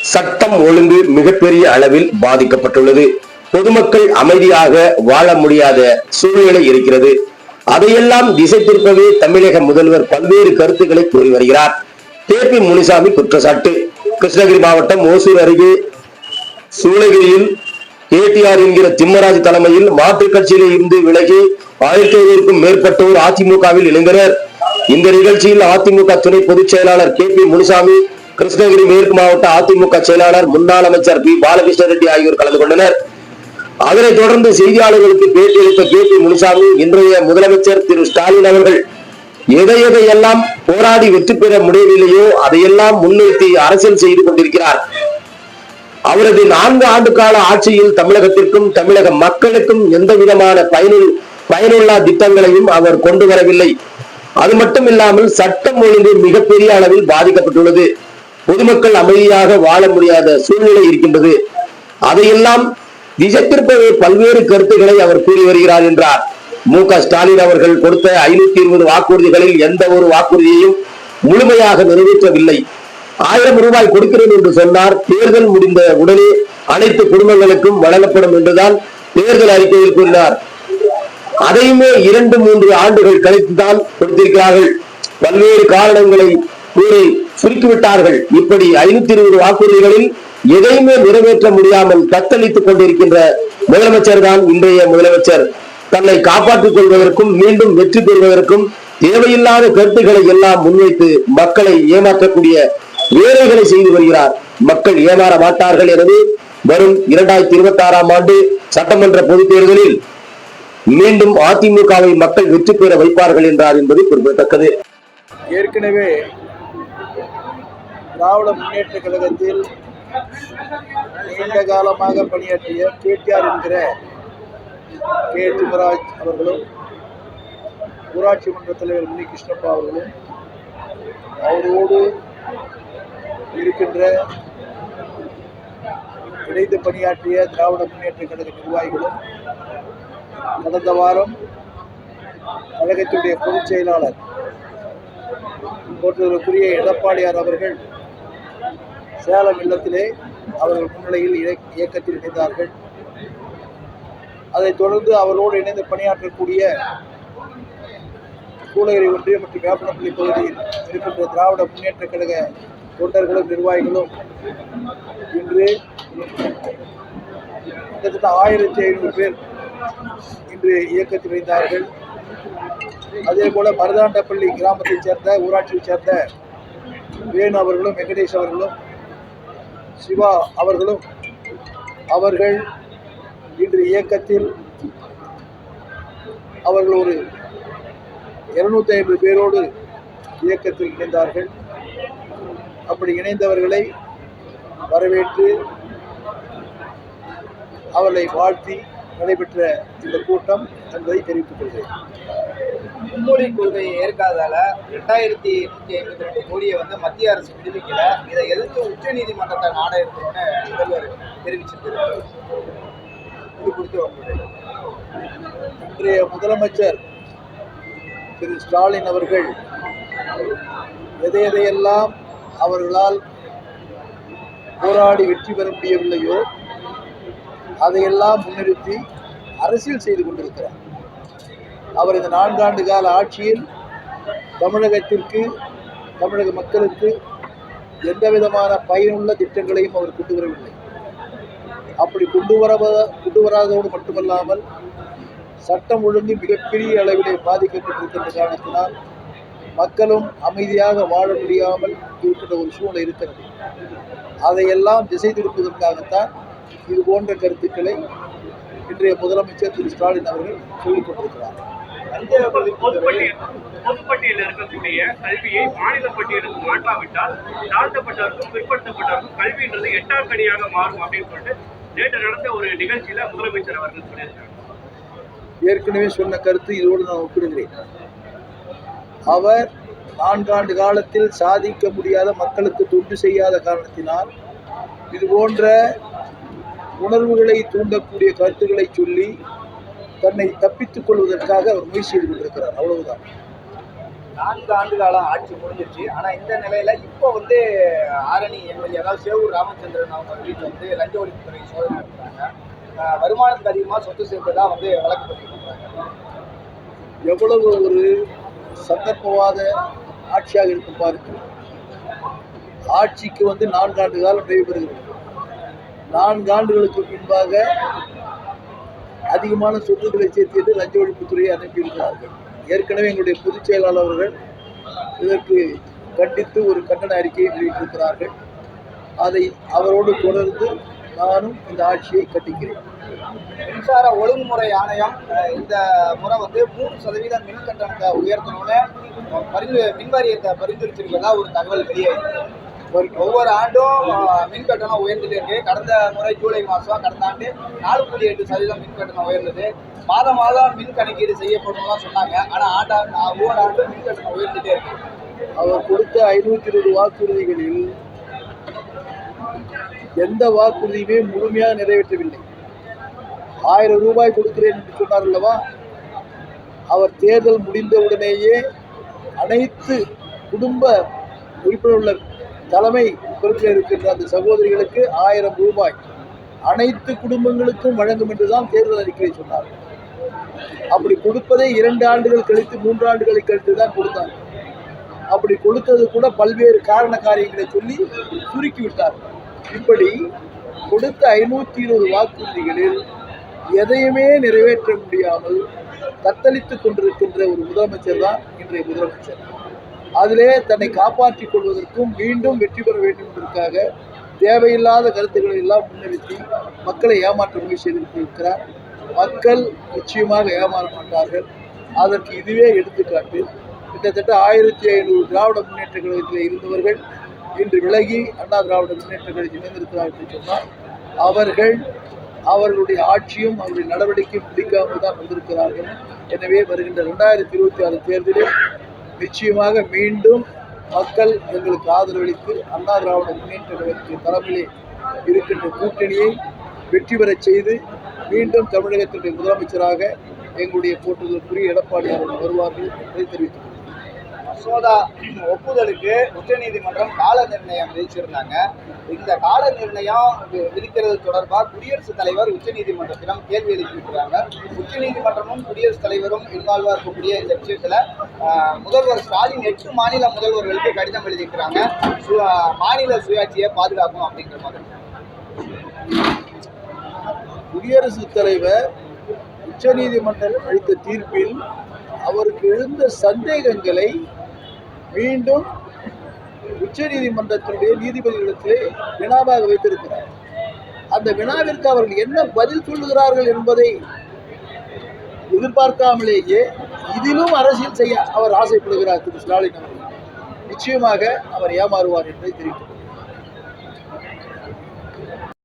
சட்டம் ஒழுங்கு மிகப்பெரிய அளவில் பாதிக்கப்பட்டுள்ளது. பொதுமக்கள் அமைதியாக வாழ முடியாத சூழ்நிலை இருக்கிறது. அதையெல்லாம் திசை திருப்பவே தமிழக முதல்வர் பல்வேறு கருத்துக்களை கூறி வருகிறார். கே. பி. முனிசாமி குற்றச்சாட்டு. கிருஷ்ணகிரி மாவட்டம் ஓசூர் அருகே சூளகிரியில் ஏடிஆர் என்கிற திம்மராஜ் தலைமையில் மாற்றுக் கட்சியிலே இருந்து விலகி ஆயிரத்தி ஐநூறுக்கும் மேற்பட்டோர் அதிமுகவில் இணைந்தனர். இந்த நிகழ்ச்சியில் அதிமுக துணை பொதுச் செயலாளர் கே பி முனுசாமி கிருஷ்ணகிரி மேற்கு மாவட்ட அதிமுக செயலாளர் முன்னாள் அமைச்சர் பி. பாலகிருஷ்ண ரெட்டி ஆகியோர் கலந்து கொண்டனர். அதனைத் தொடர்ந்து செய்தியாளர்களுக்கு பேட்டியளித்த கே பி முனுசாமி இன்றைய முதலமைச்சர் திரு. ஸ்டாலின் அவர்கள் எதை எதையெல்லாம் போராடி வெற்றி பெற முடியவில்லையோ அதையெல்லாம் முன்னிறுத்தி அரசியல் செய்து கொண்டிருக்கிறார். அவரது நான்கு ஆண்டு கால ஆட்சியில் தமிழகத்திற்கும் தமிழக மக்களுக்கும் எந்த விதமான பயனுள் பயனுள்ள திட்டங்களையும் அவர் கொண்டு வரவில்லை. அது மட்டும் இல்லாமல் சட்டம் ஒழுங்கு மிகப்பெரிய அளவில் பாதிக்கப்பட்டுள்ளது. பொதுமக்கள் அமைதியாக வாழ முடியாத சூழ்நிலை இருக்கின்றது. அதையெல்லாம் திசைத்திருப்பவே பல்வேறு கருத்துக்களை அவர் கூறி வருகிறார் என்றார். மு. க. ஸ்டாலின் அவர்கள் கொடுத்த ஐநூத்தி இருபது வாக்குறுதிகளில் எந்த ஒரு வாக்குறுதியையும் முழுமையாக நிறைவேற்றவில்லை. ஆயிரம் ரூபாய் கொடுக்கிறேன் என்று சொன்னார். தேர்தல் முடிந்த உடனே அனைத்து குடும்பங்களுக்கும் வழங்கப்படும் என்றுதான் தேர்தல் அறிக்கையில் கூறினார். அதையுமே இரண்டு மூன்று ஆண்டுகள் கழித்துதான் கொடுத்திருக்கிறார்கள். பல்வேறு காரணங்களை கூறி சுருக்கிவிட்டார்கள் இப்படி ஐநூத்தி இருபது வாக்குறுதிகளில் எதையுமே நிறைவேற்ற முடியாமல் தத்தளித்துக் கொண்டிருக்கின்ற முதலமைச்சர் தான் இன்றைய முதலமைச்சர். தன்னை காப்பாற்றிக் கொள்வதற்கும் மீண்டும் வெற்றி பெறுவதற்கும் தேவையில்லாத கருத்துக்களை எல்லாம் முன்வைத்து மக்களை ஏமாற்றக்கூடிய வேலைகளை செய்து வருகிறார். மக்கள் ஏமாற மாட்டார்கள் எனவே வரும் இரண்டாயிரத்தி இருபத்தி ஆறாம் ஆண்டு சட்டமன்ற பொதுத் தேர்தலில் மீண்டும் அதிமுகவை மக்கள் வெற்றி பெற வைப்பார்கள் என்றார் என்பது குறிப்பிடத்தக்கது. ஏற்கனவே திராவிட முன்னேற்ற கழகத்தில் நீண்ட காலமாக பணியாற்றிய கேடிஆர் என்கிற கே. துமராஜ் அவர்களும் ஊராட்சி மன்ற தலைவர் முனி கிருஷ்ணப்பா அவர்களும் அவரோடு இருக்கின்ற இணைந்து பணியாற்றிய திராவிட முன்னேற்ற கழக நிர்வாகிகளும் கடந்த வாரம் கழகத்தினுடைய பொதுச் செயலாளர் போற்றுதலுக்குரிய எடப்பாடியார் அவர்கள் சேலம் இல்லத்திலே அவர்கள் முன்னிலையில் இயக்க- இயக்கத்தில் இணைந்தார்கள். அதைத் தொடர்ந்து அவரோடு இணைந்து பணியாற்றக்கூடிய சூளகிரி ஒன்றியம் மற்றும் வேப்பனப்பள்ளி பகுதியில் இருக்கின்ற திராவிட முன்னேற்ற கழக தொண்டர்களும் நிர்வாகிகளும் இன்று கிட்டத்தட்ட ஆயிரத்தி ஐநூறு பேர் இன்று இயக்கத்தில் இணைந்தார்கள். அதே போல மருதாண்டப்பள்ளி கிராமத்தைச் சேர்ந்த ஊராட்சியைச் சேர்ந்த வேணு அவர்களும் வெங்கடேஷ் அவர்களும் சிவா அவர்களும் அவர்கள் இன்று இயக்கத்தில் அவர்கள் ஒரு இருநூத்தி ஐம்பது பேரோடு இயக்கத்தில் இணைந்தார்கள். அப்படி இணைந்தவர்களை வரவேற்று அவர்களை வாழ்த்தி நடைபெற்ற இந்த கூட்டம் என்பதை தெரிவித்துக் கொள்கிறேன். மும்மொழி கொள்கையை ஏற்காதால ரெண்டாயிரத்தி நூத்தி ஐம்பத்தி ரெண்டு கோடியை வந்து மத்திய அரசு விடுவிக்கல. இதை எதிர்த்து உச்ச நீதிமன்றத்தை நாட இருக்கிறோம்னு முதல்வர் தெரிவிச்சிருக்கிறார். இது குறித்து இன்றைய முதலமைச்சர் திரு ஸ்டாலின் அவர்கள் எதை எதையெல்லாம் அவர்களால் போராடி வெற்றி பெற முடியவில்லையோ அதையெல்லாம் முன்னிறுத்தி அரசியல் செய்து கொண்டிருக்கிறார். அவர் இந்த நான்காண்டு கால ஆட்சியில் தமிழகத்திற்கு தமிழக மக்களுக்கு எந்த விதமான பயனுள்ள திட்டங்களையும் அவர் கொண்டு வரவில்லை. அப்படி கொண்டு வர கொண்டு வராதோடு மட்டுமல்லாமல் சட்டம் ஒழுங்கு மிகப்பெரிய அளவிலே பாதிக்கப்பட்டிருக்கின்ற காரணத்தினால் மக்களும் அமைதியாக வாழ முடியாமல் இருக்கின்ற ஒரு சூழ்நிலை இருக்கிறது. அதையெல்லாம் திசை திருப்பதற்காகத்தான் இது போன்ற கருத்துக்களை இன்றைய முதலமைச்சர் திரு. ஸ்டாலின் அவர்கள் சொல்லிக் கொண்டிருக்கிறார். பொதுப்பட்டியலில் இருக்கக்கூடிய கல்வியை மாநில பட்டியலுக்கு மாற்றாவிட்டால் தாழ்த்தப்பட்டவருக்கும் பிற்படுத்தப்பட்டவருக்கும் கல்வின்றது எட்டாம் கனியாக மாறும் அப்படின்னு சொல்லிட்டு நேற்று நடந்த ஒரு நிகழ்ச்சியில முதலமைச்சர் அவர்கள் சொல்லியிருக்காங்க ஏற்கனவே சொன்ன கருத்து இதோடு நான் ஒப்பிடுகிறேன். அவர் நான்காண்டு காலத்தில் சாதிக்க முடியாத மக்களுக்கு தொண்டு செய்யாத காரணத்தினால் இது போன்ற உணர்வுகளை தூண்டக்கூடிய கருத்துக்களை சொல்லி தன்னை தப்பித்துக் கொள்வதற்காக அவர் முயற்சி செய்து கொண்டிருக்கிறார். அவ்வளவுதான். நான்கு ஆண்டு காலம் ஆட்சி முடிஞ்சிருச்சு. ஆனா இந்த நிலையில இப்போ வந்து ஆரணி எம்எல்ஏ அதாவது சேவூர் ராமச்சந்திரன் அவங்க வீட்டில் வந்து லஞ்ச ஒழிப்புத்துறை சோதனை நடத்துறாங்க. வருமானத்துக்கு அதிகமா சொத்து சேர்த்ததா வந்து வழக்கு பண்றாங்க. எவ்வளவு ஒரு சந்தர்ப்பவாத ஆட்சியாக இருக்கும் பாருங்கள். ஆட்சிக்கு வந்து நான்காண்டு காலம் நிறைவேறுகிறது நான்காண்டுகளுக்கு பின்பாக அதிகமான சொத்துக்களை சேர்த்துட்டு லஞ்ச ஒழிப்புத்துறையை அனுப்பியிருக்கிறார்கள். ஏற்கனவே எங்களுடைய பொதுச் செயலாளர் அவர்கள் இதற்கு கண்டித்து ஒரு கண்டன அறிக்கையை வெளியிட்டிருக்கிறார்கள். அதை அவரோடு தொடர்ந்து நானும் இந்த ஆட்சியை கட்டிக்கிறேன் மின்சார ஒழுங்குமுறை ஆணையம் இந்த முறை வந்து மூணு சதவீதம் மின் கட்டணத்தை உயர்த்தணும்னு பரிந்து மின் வாரியத்தை பரிந்துரைச்சிருக்கிறதா ஒரு தகவல் வெளியாயிருக்கு ஒவ்வொரு ஆண்டும் மின் கட்டணம் உயர்ந்துட்டு இருக்கு. கடந்த முறை ஜூலை மாதம் கடந்த ஆண்டு நாலு புள்ளி எட்டு சதவீதம் மின் கட்டணம் உயர்ந்தது. மாதம் மாதம் மின் கணக்கீடு செய்யப்படும் சொன்னாங்க. ஆனால் ஆண்டா ஒவ்வொரு ஆண்டும் மின் கட்டணம் உயர்ந்துட்டே இருக்கு. அவர் கொடுத்த ஐநூத்தி இருபது வாக்குறுதிகளில் எந்த வாக்குறுதியுமே முழுமையாக நிறைவேற்றவில்லை. ஆயிரம் ரூபாய் கொடுக்கிறேன் என்று சொன்னார் அல்லவா? அவர் தேர்தல் முடிந்தவுடனேயே அனைத்து குடும்ப உறுப்பினர் உள்ள தலைமை பொறுப்பில் இருக்கின்ற அந்த சகோதரிகளுக்கு ஆயிரம் ரூபாய் அனைத்து குடும்பங்களுக்கும் வழங்கும் என்றுதான் தேர்தல் அறிக்கை சொன்னார். அப்படி கொடுப்பதை இரண்டு ஆண்டுகள் கழித்து மூன்று ஆண்டுகளை கழித்து தான் கொடுத்தார். அப்படி கொடுத்தது கூட பல்வேறு காரண காரியங்களை சொல்லி சுருக்கி விட்டார். இப்படி கொடுத்த ஐநூற்றி இருபது வாக்குறுதிகளில் எதையுமே நிறைவேற்ற முடியாமல் தத்தளித்துக் கொண்டிருக்கின்ற ஒரு முதலமைச்சர் தான் இன்றைய முதலமைச்சர். அதிலே தன்னை காப்பாற்றிக் கொள்வதற்கும் மீண்டும் வெற்றி பெற வேண்டும் என்பதற்காக தேவையில்லாத கருத்துக்களை எல்லாம் முன்னிறுத்தி மக்களை ஏமாற்ற முயற்சி செய்திருக்கிறார். மக்கள் நிச்சயமாக ஏமாற மாட்டார்கள். அதற்கு இதுவே எடுத்துக்காட்டு. கிட்டத்தட்ட ஆயிரத்தி ஐநூறு திராவிட முன்னேற்ற கழகத்தில் இருந்தவர்கள் இன்று விலகி அண்ணா திராவிட முன்னேற்ற கழகத்தில் இணைந்திருக்கிறார்கள் சொன்னால் அவர்கள் அவர்களுடைய ஆட்சியும் அவருடைய நடவடிக்கையும் பிடிக்காமல் தான் வந்திருக்கிறார்கள். எனவே வருகின்ற ரெண்டாயிரத்தி இருபத்தி ஆறு தேர்தலில் நிச்சயமாக மீண்டும் மக்கள் எங்களுக்கு ஆதரவளித்து அண்ணா திராவிட முன்னேற்ற கழகத்தின் தலைமையிலே இருக்கின்ற கூட்டணியை வெற்றி பெறச் செய்து மீண்டும் தமிழகத்தினுடைய முதலமைச்சராக எங்களுடைய போற்றுதலுக்குரிய எடப்பாடி அவர்கள் வருவார்கள் என்பதை தெரிவித்துள்ளார் மசோதா ஒப்புதலுக்கு உச்சநீதிமன்றம் கால நிர்ணயம் விதிச்சிருந்தாங்க. இந்த கால நிர்ணயம் விதிக்கிறது தொடர்பாக குடியரசுத் தலைவர் உச்சநீதிமன்றத்திடம் கேள்வி எழுப்பியிருக்கிறாங்க. உச்சநீதிமன்றமும் குடியரசுத் தலைவரும் இன்வால்வாக இருக்கக்கூடிய இந்த விஷயத்துல முதல்வர் ஸ்டாலின் எட்டு மாநில முதல்வர்களுக்கு கடிதம் எழுதியிருக்கிறாங்க. மாநில சுயாட்சியை பாதுகாக்கும் அப்படிங்கிற மாதிரி. குடியரசுத் தலைவர் உச்சநீதிமன்றம் அளித்த தீர்ப்பில் அவருக்கு எழுந்த சந்தேகங்களை மீண்டும் உச்ச நீதிமன்றத்தினுடைய நீதிபதிகளிடத்திலே வினாவாக வைத்திருக்கிறார். அந்த வினாவிற்கு அவர்கள் என்ன பதில் சொல்லுகிறார்கள் என்பதை எதிர்பார்க்காமலேயே இதிலும் அரசியல் செய்ய அவர் ஆசைப்படுகிறார் திரு ஸ்டாலின் அவர்கள். நிச்சயமாக அவர் ஏமாறுவார் என்பதை தெரிவித்தார்